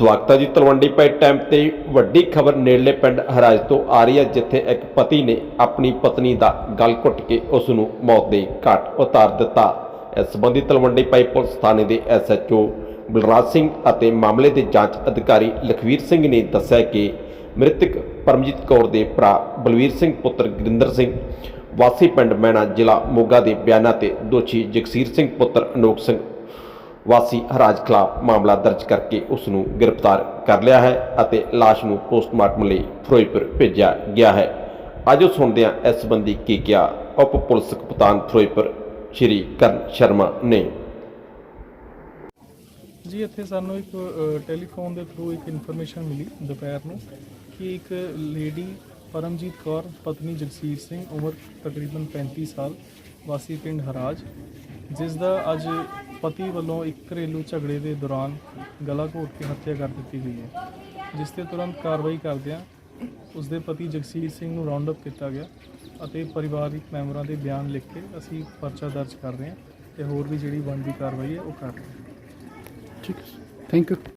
ਸਵਾਗਤ ਹੈ ਜੀ ਤਲਵੰਡੀ ਪਾਈ ਟਾਈਮ ਤੇ ਵੱਡੀ ਖਬਰ ਨੇੜਲੇ ਪਿੰਡ ਹਰਾਜ ਤੋਂ ਆ ਰਹੀ ਹੈ, ਜਿੱਥੇ ਇੱਕ ਪਤੀ ਨੇ ਆਪਣੀ ਪਤਨੀ ਦਾ ਗਲ ਘੁੱਟ ਕੇ ਉਸ ਨੂੰ ਮੌਤ ਦੇ ਘਾਟ ਉਤਾਰ ਦਿੱਤਾ। ਇਸ ਸੰਬੰਧੀ ਤਲਵੰਡੀ ਪਾਈ ਪੁਲਿਸ ਥਾਣੇ ਦੇ ਐਸਐਚਓ ਬਲਰਾਜ ਸਿੰਘ ਅਤੇ ਮਾਮਲੇ ਦੇ ਜਾਂਚ ਅਧਿਕਾਰੀ ਲਖਵੀਰ ਸਿੰਘ ਨੇ ਦੱਸਿਆ ਕਿ ਮ੍ਰਿਤਕ ਪਰਮਜੀਤ ਕੌਰ ਦੇ ਭਰਾ ਬਲਵੀਰ ਸਿੰਘ ਪੁੱਤਰ ਗੁਰਿੰਦਰ ਸਿੰਘ, ਵਾਸੀ ਪਿੰਡ ਮੈਣਾ ਜ਼ਿਲ੍ਹਾ ਮੋਗਾ ਦੇ ਬਿਆਨਾਂ ਤੇ ਦੋਸ਼ੀ ਜਗਸੀਰ ਸਿੰਘ ਪੁੱਤਰ ਅਨੋਖ ਸਿੰਘ ਵਾਸੀ ਹਰਾਜ ਖਿਲਾਫ ਮਾਮਲਾ ਦਰਜ ਕਰਕੇ ਉਸ ਨੂੰ ਗ੍ਰਿਫਤਾਰ ਕਰ ਲਿਆ ਹੈ ਅਤੇ ਲਾਸ਼ ਨੂੰ ਪੋਸਟਮਾਰਟਮ ਲਈ ਫਿਰੋਜ਼ਪੁਰ ਭੇਜਿਆ ਗਿਆ ਹੈ। ਅੱਜ ਉਹ ਸੁਣਦੇ ਹਾਂ ਇਸ ਸੰਬੰਧੀ ਕੀ ਕਿਹਾ, ਉਪ ਪੁਲਿਸ ਕਪਤਾਨ ਫਿਰੋਜ਼ਪੁਰ ਸ਼੍ਰੀ ਕਰਨ ਸ਼ਰਮਾ ਨੇ। ਜੀ, ਇੱਥੇ ਸਾਨੂੰ ਇੱਕ ਟੈਲੀਫੋਨ ਦੇ ਥਰੂ ਇੱਕ ਇਨਫੋਰਮੇਸ਼ਨ ਮਿਲੀ ਦੁਪਹਿਰ ਨੂੰ ਕਿ ਇੱਕ ਲੇਡੀ ਪਰਮਜੀਤ ਕੌਰ, ਪਤਨੀ ਜਗਸੀਰ ਸਿੰਘ, ਉਮਰ ਤਕਰੀਬਨ 35 ਸਾਲ, ਵਾਸੀ ਪਿੰਡ ਹਰਾਜ, ਜਿਸ ਦਾ ਅੱਜ ਪਤੀ ਵੱਲੋਂ ਇੱਕ ਘਰੇਲੂ ਝਗੜੇ ਦੇ ਦੌਰਾਨ ਗਲਾ ਘੋਟ ਕੇ ਹੱਤਿਆ ਕਰ ਦਿੱਤੀ ਗਈ ਹੈ, ਜਿਸ ਤੇ ਤੁਰੰਤ ਕਾਰਵਾਈ ਕਰਦਿਆਂ ਉਸ ਦੇ ਪਤੀ ਜਗਸੀਰ ਸਿੰਘ ਨੂੰ ਰਾਉਂਡ ਅਪ ਕੀਤਾ ਗਿਆ ਅਤੇ ਪਰਿਵਾਰਿਕ ਮੈਂਬਰਾਂ ਦੇ ਬਿਆਨ ਲਿਖ ਕੇ ਅਸੀਂ ਪਰਚਾ ਦਰਜ ਕਰ ਰਹੇ ਹਾਂ ਤੇ ਹੋਰ ਵੀ ਜਿਹੜੀ ਬਣਦੀ ਕਾਰਵਾਈ ਹੈ ਉਹ ਕਰ ਰਹੇ ਹਾਂ। ਠੀਕ ਹੈ ਥੈਂਕ ਯੂ